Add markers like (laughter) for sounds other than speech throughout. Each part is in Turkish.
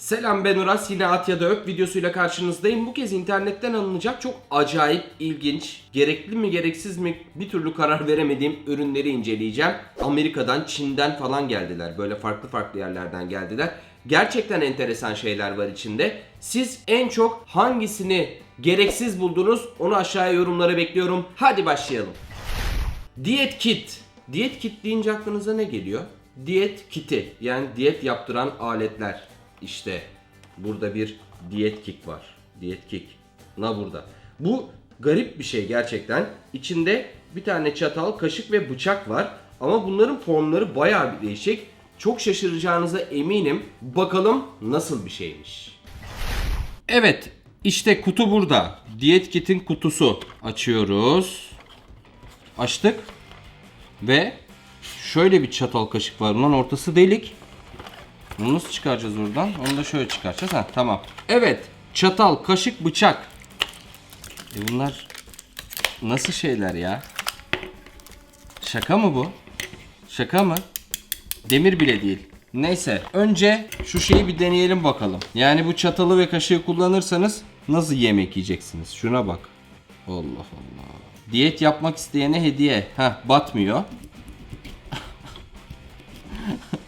Selam ben Uras yine at ya da öp videosuyla karşınızdayım. Bu kez internetten alınacak çok acayip, ilginç, gerekli mi gereksiz mi bir türlü karar veremediğim ürünleri inceleyeceğim. Amerika'dan, Çin'den falan geldiler. Böyle farklı farklı yerlerden geldiler. Gerçekten enteresan şeyler var içinde. Siz en çok hangisini gereksiz buldunuz? Onu aşağıya yorumlara bekliyorum. Hadi başlayalım. Diyet kit. Diyet kit deyince aklınıza ne geliyor? Diyet kiti yani diyet yaptıran aletler. İşte burada bir diyet kit var. Diyet kit. Na burada. Bu garip bir şey gerçekten. İçinde bir tane çatal, kaşık ve bıçak var. Ama bunların formları bayağı bir değişik. Çok şaşıracağınıza eminim. Bakalım nasıl bir şeymiş. Evet, işte kutu burada. Diyet kitin kutusu. Açıyoruz. Açtık. Ve şöyle bir çatal kaşık var. Bunun ortası delik. Bunu nasıl çıkaracağız oradan? Onu da şöyle çıkaracağız. Ha tamam. Evet. Çatal, kaşık, bıçak. E bunlar nasıl şeyler ya? Şaka mı bu? Şaka mı? Demir bile değil. Neyse. Önce şu şeyi bir deneyelim bakalım. Yani bu çatalı ve kaşığı kullanırsanız nasıl yemek yiyeceksiniz? Şuna bak. Allah Allah. Diyet yapmak isteyene hediye. Heh batmıyor. (laughs)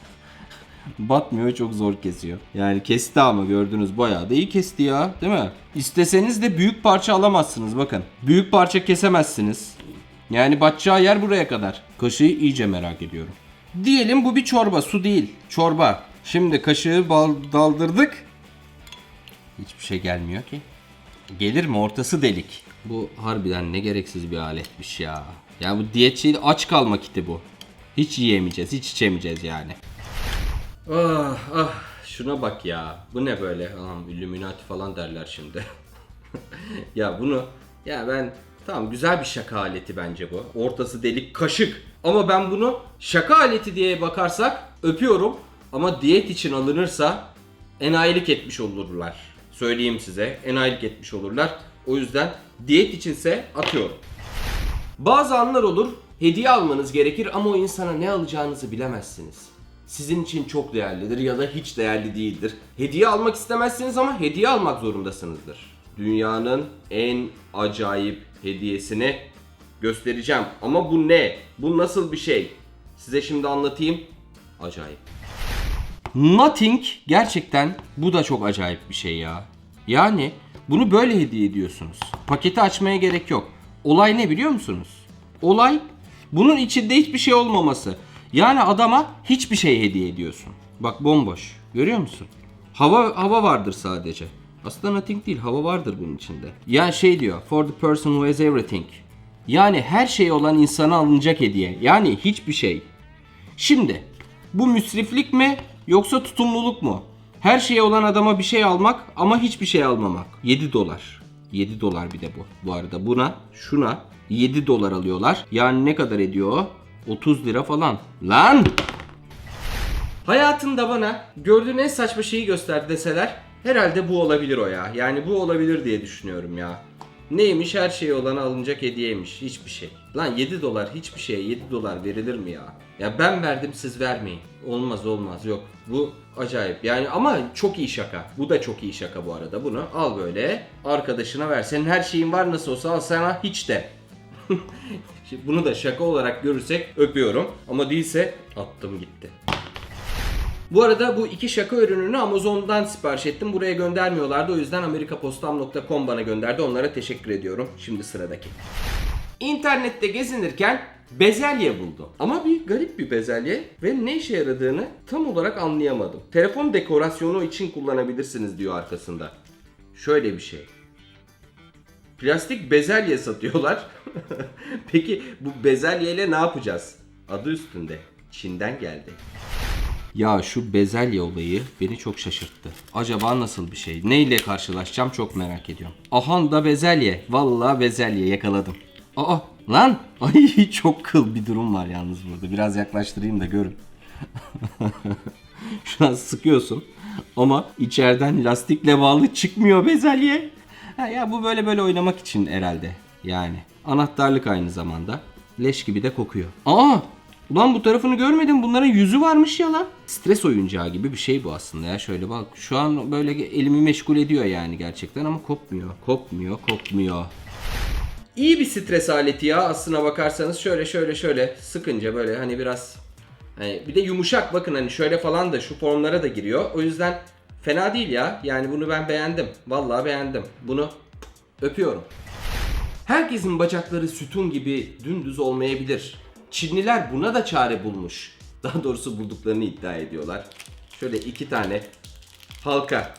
Batmıyor çok zor kesiyor. Yani kesti ama gördünüz bayağı da iyi kesti ya değil mi? İsteseniz de büyük parça alamazsınız bakın. Büyük parça kesemezsiniz. Yani batacağı yer buraya kadar. Kaşığı iyice merak ediyorum. Diyelim bu bir çorba su değil. Çorba. Şimdi kaşığı daldırdık. Hiçbir şey gelmiyor ki. Gelir mi? Ortası delik. Bu harbiden ne gereksiz bir aletmiş ya. Ya bu diyetçi aç kalma kiti bu. Hiç yiyemeyeceğiz, hiç içemeyeceğiz yani. Ah ah şuna bak ya. Bu ne böyle? Anam Illuminati falan derler şimdi. (laughs) ya bunu ya ben tamam güzel bir şaka aleti bence bu. Ortası delik kaşık. Ama ben bunu şaka aleti diye bakarsak öpüyorum. Ama diyet için alınırsa enayilik etmiş olurlar. Söyleyeyim size. Enayilik etmiş olurlar. O yüzden diyet içinse atıyorum. Bazı anlar olur, hediye almanız gerekir ama o insana ne alacağınızı bilemezsiniz. Sizin için çok değerlidir ya da hiç değerli değildir. Hediye almak istemezsiniz ama hediye almak zorundasınızdır. Dünyanın en acayip hediyesini göstereceğim. Ama bu ne? Bu nasıl bir şey? Size şimdi anlatayım. Acayip. Nothing gerçekten bu da çok acayip bir şey ya. Yani bunu böyle hediye ediyorsunuz. Paketi açmaya gerek yok. Olay ne biliyor musunuz? Olay bunun içinde hiçbir şey olmaması. Yani adama hiçbir şey hediye ediyorsun. Bak bomboş. Görüyor musun? Hava hava vardır sadece. Aslında nothing değil, hava vardır bunun içinde. Yani şey diyor, for the person who has everything. Yani her şey olan insana alınacak hediye. Yani hiçbir şey. Şimdi bu müsriflik mi yoksa tutumluluk mu? Her şeye olan adama bir şey almak ama hiçbir şey almamak. 7 dolar. 7 dolar bir de bu. Bu arada buna şuna 7 dolar alıyorlar. Yani ne kadar ediyor? 30 lira falan. Lan! Hayatında bana gördüğün en saçma şeyi göster deseler herhalde bu olabilir o ya. Yani bu olabilir diye düşünüyorum ya. Neymiş her şeye olana alınacak hediyeymiş. Hiçbir şey. Lan 7 dolar hiçbir şeye 7 dolar verilir mi ya? Ya ben verdim siz vermeyin. Olmaz olmaz yok. Bu acayip. Yani ama çok iyi şaka. Bu da çok iyi şaka bu arada. Bunu al böyle arkadaşına ver. Senin her şeyin var nasıl olsa al sana hiç de. (laughs) Bunu da şaka olarak görürsek öpüyorum. Ama değilse attım gitti. Bu arada bu iki şaka ürününü Amazon'dan sipariş ettim. Buraya göndermiyorlardı. O yüzden amerikapostam.com bana gönderdi. Onlara teşekkür ediyorum. Şimdi sıradaki. İnternette gezinirken bezelye buldum. Ama bir garip bir bezelye ve ne işe yaradığını tam olarak anlayamadım. Telefon dekorasyonu için kullanabilirsiniz diyor arkasında. Şöyle bir şey. Plastik bezelye satıyorlar. (laughs) Peki bu bezelyeyle ne yapacağız? Adı üstünde. Çin'den geldi. Ya şu bezelye olayı beni çok şaşırttı. Acaba nasıl bir şey? Neyle karşılaşacağım çok merak ediyorum. Aha da bezelye. Vallahi bezelye yakaladım. Aa lan. (laughs) Ay çok kıl bir durum var yalnız burada. Biraz yaklaştırayım da görün. (laughs) Şu an sıkıyorsun. Ama içeriden lastikle bağlı çıkmıyor bezelye. Ha ya bu böyle böyle oynamak için herhalde. Yani anahtarlık aynı zamanda. Leş gibi de kokuyor. Aa Ulan bu tarafını görmedim. Bunların yüzü varmış ya lan. Stres oyuncağı gibi bir şey bu aslında ya. Şöyle bak. Şu an böyle elimi meşgul ediyor yani gerçekten ama kopmuyor. Kopmuyor, kopmuyor. İyi bir stres aleti ya aslına bakarsanız. Şöyle şöyle şöyle sıkınca böyle hani biraz hani bir de yumuşak bakın hani şöyle falan da şu formlara da giriyor. O yüzden fena değil ya. Yani bunu ben beğendim. Vallahi beğendim. Bunu öpüyorum. Herkesin bacakları sütun gibi dümdüz olmayabilir. Çinliler buna da çare bulmuş. (laughs) Daha doğrusu bulduklarını iddia ediyorlar. Şöyle iki tane halka.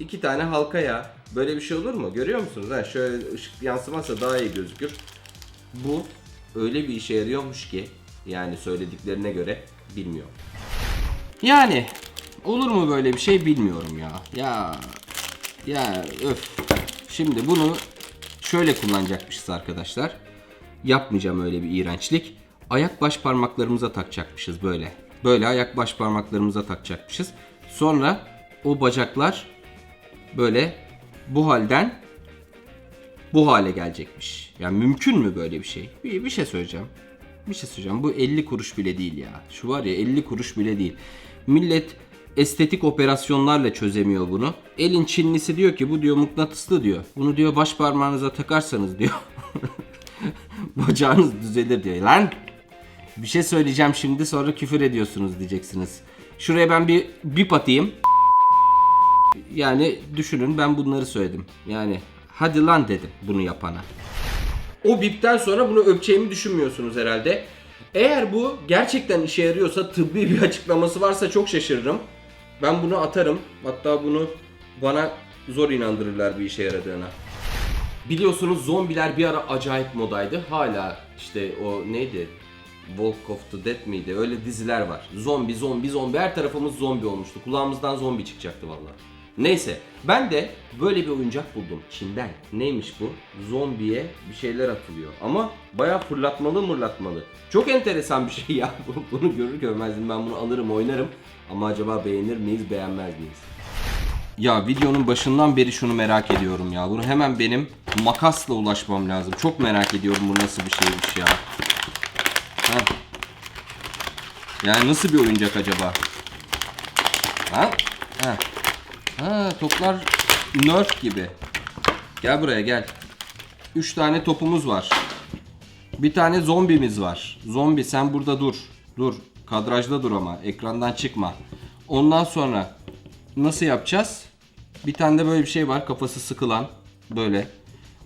İki tane halka ya. Böyle bir şey olur mu? Görüyor musunuz? Ha, şöyle ışık yansımazsa daha iyi gözükür. Bu öyle bir işe yarıyormuş ki yani söylediklerine göre bilmiyorum. Yani olur mu böyle bir şey bilmiyorum ya. Ya ya öf. Şimdi bunu şöyle kullanacakmışız arkadaşlar. Yapmayacağım öyle bir iğrençlik. Ayak baş parmaklarımıza takacakmışız böyle. Böyle ayak baş parmaklarımıza takacakmışız. Sonra o bacaklar böyle bu halden bu hale gelecekmiş. Yani mümkün mü böyle bir şey? Bir, bir şey söyleyeceğim. Bir şey söyleyeceğim. Bu 50 kuruş bile değil ya. Şu var ya 50 kuruş bile değil. Millet estetik operasyonlarla çözemiyor bunu. Elin Çinlisi diyor ki bu diyor mıknatıslı diyor. Bunu diyor baş parmağınıza takarsanız diyor. (laughs) Bacağınız düzelir diyor. Lan bir şey söyleyeceğim şimdi sonra küfür ediyorsunuz diyeceksiniz. Şuraya ben bir bip atayım. Yani düşünün ben bunları söyledim. Yani hadi lan dedim bunu yapana. O bipten sonra bunu öpeceğimi düşünmüyorsunuz herhalde. Eğer bu gerçekten işe yarıyorsa tıbbi bir açıklaması varsa çok şaşırırım. Ben bunu atarım. Hatta bunu bana zor inandırırlar bir işe yaradığına. Biliyorsunuz zombiler bir ara acayip modaydı. Hala işte o neydi? Walk of the Dead miydi? Öyle diziler var. Zombi, zombi, zombi. Her tarafımız zombi olmuştu. Kulağımızdan zombi çıkacaktı vallahi. Neyse ben de böyle bir oyuncak buldum Çin'den. Neymiş bu? Zombiye bir şeyler atılıyor. Ama bayağı fırlatmalı mırlatmalı. Çok enteresan bir şey (laughs) ya. Bunu görür görmezdim ben bunu alırım oynarım. Ama acaba beğenir miyiz beğenmez miyiz? Ya videonun başından beri şunu merak ediyorum ya. Bunu hemen benim makasla ulaşmam lazım. Çok merak ediyorum bu nasıl bir şeymiş ya. Ha. Yani nasıl bir oyuncak acaba? Ha? Ha. Ha toplar nerf gibi. Gel buraya gel. 3 tane topumuz var. Bir tane zombimiz var. Zombi sen burada dur. Dur. Kadrajda dur ama. Ekrandan çıkma. Ondan sonra nasıl yapacağız? Bir tane de böyle bir şey var. Kafası sıkılan. Böyle.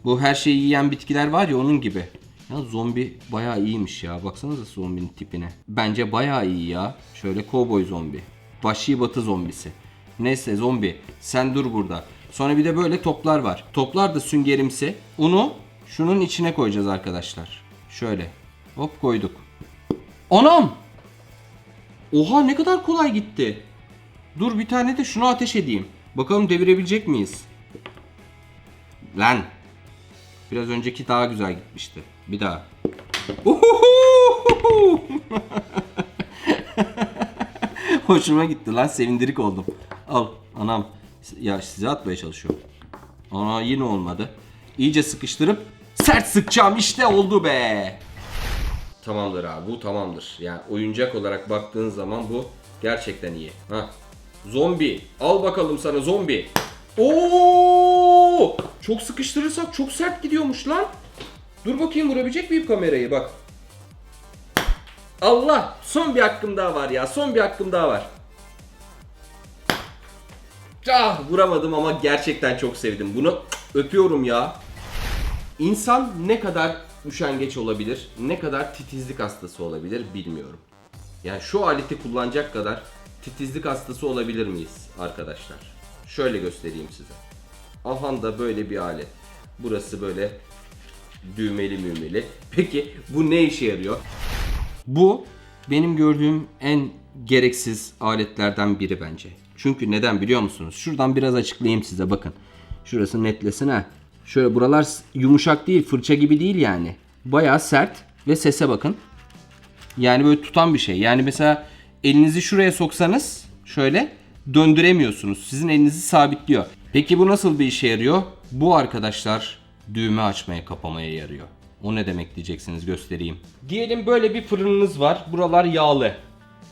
Bu her şeyi yiyen bitkiler var ya onun gibi. Ya zombi bayağı iyiymiş ya. Baksanıza zombinin tipine. Bence bayağı iyi ya. Şöyle kovboy zombi. Vahşi batı zombisi. Neyse zombi sen dur burada. Sonra bir de böyle toplar var. Toplar da süngerimsi. Unu şunun içine koyacağız arkadaşlar. Şöyle. Hop koyduk. Anam! Oha ne kadar kolay gitti. Dur bir tane de şunu ateş edeyim. Bakalım devirebilecek miyiz? Lan. Biraz önceki daha güzel gitmişti. Bir daha. (laughs) Hoşuma gitti lan sevindirik oldum. Al anam. Ya size atmaya çalışıyorum. Ana yine olmadı. İyice sıkıştırıp sert sıkacağım işte oldu be. Tamamdır abi bu tamamdır. Yani oyuncak olarak baktığın zaman bu gerçekten iyi. Ha. Zombi. Al bakalım sana zombi. Oo! Çok sıkıştırırsak çok sert gidiyormuş lan. Dur bakayım vurabilecek miyim kamerayı bak. Allah! Son bir hakkım daha var ya. Son bir hakkım daha var. Ah vuramadım ama gerçekten çok sevdim. Bunu öpüyorum ya. İnsan ne kadar üşengeç olabilir, ne kadar titizlik hastası olabilir bilmiyorum. Yani şu aleti kullanacak kadar titizlik hastası olabilir miyiz arkadaşlar? Şöyle göstereyim size. Ahan da böyle bir alet. Burası böyle düğmeli mümeli. Peki bu ne işe yarıyor? Bu benim gördüğüm en gereksiz aletlerden biri bence. Çünkü neden biliyor musunuz? Şuradan biraz açıklayayım size bakın. Şurası netlesin ha. Şöyle buralar yumuşak değil, fırça gibi değil yani. Bayağı sert ve sese bakın. Yani böyle tutan bir şey. Yani mesela elinizi şuraya soksanız şöyle döndüremiyorsunuz. Sizin elinizi sabitliyor. Peki bu nasıl bir işe yarıyor? Bu arkadaşlar düğme açmaya kapamaya yarıyor. O ne demek diyeceksiniz göstereyim. Diyelim böyle bir fırınınız var. Buralar yağlı.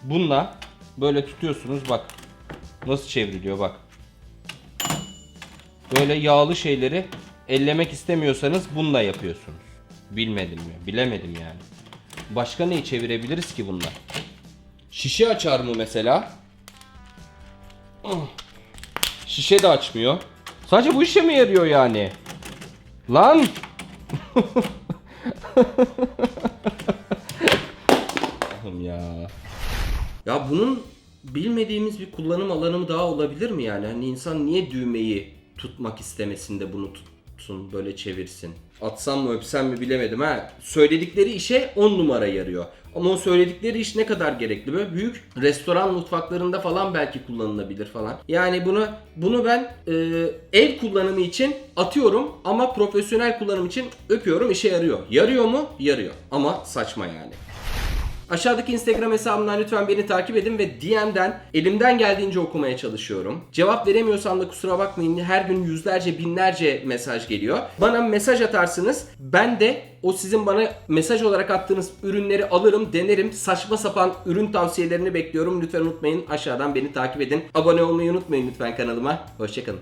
Bununla böyle tutuyorsunuz bak. Nasıl çevriliyor bak. Böyle yağlı şeyleri ellemek istemiyorsanız bununla yapıyorsunuz. Bilmedim mi? Bilemedim yani. Başka neyi çevirebiliriz ki bunlar? Şişe açar mı mesela? Ah. Şişe de açmıyor. Sadece bu işe mi yarıyor yani? Lan! (laughs) Allah'ım ya. Ya bunun bilmediğimiz bir kullanım alanı daha olabilir mi yani? Hani insan niye düğmeyi tutmak istemesin de bunu tutsun, böyle çevirsin? Atsam mı öpsem mi bilemedim ha. Söyledikleri işe 10 numara yarıyor. Ama o söyledikleri iş ne kadar gerekli? Böyle büyük restoran mutfaklarında falan belki kullanılabilir falan. Yani bunu bunu ben e, ev kullanımı için atıyorum ama profesyonel kullanım için öpüyorum işe yarıyor. Yarıyor mu? Yarıyor. Ama saçma yani. Aşağıdaki Instagram hesabımdan lütfen beni takip edin ve DM'den elimden geldiğince okumaya çalışıyorum. Cevap veremiyorsam da kusura bakmayın her gün yüzlerce binlerce mesaj geliyor. Bana mesaj atarsınız ben de o sizin bana mesaj olarak attığınız ürünleri alırım, denerim. Saçma sapan ürün tavsiyelerini bekliyorum. Lütfen unutmayın aşağıdan beni takip edin. Abone olmayı unutmayın lütfen kanalıma. Hoşçakalın.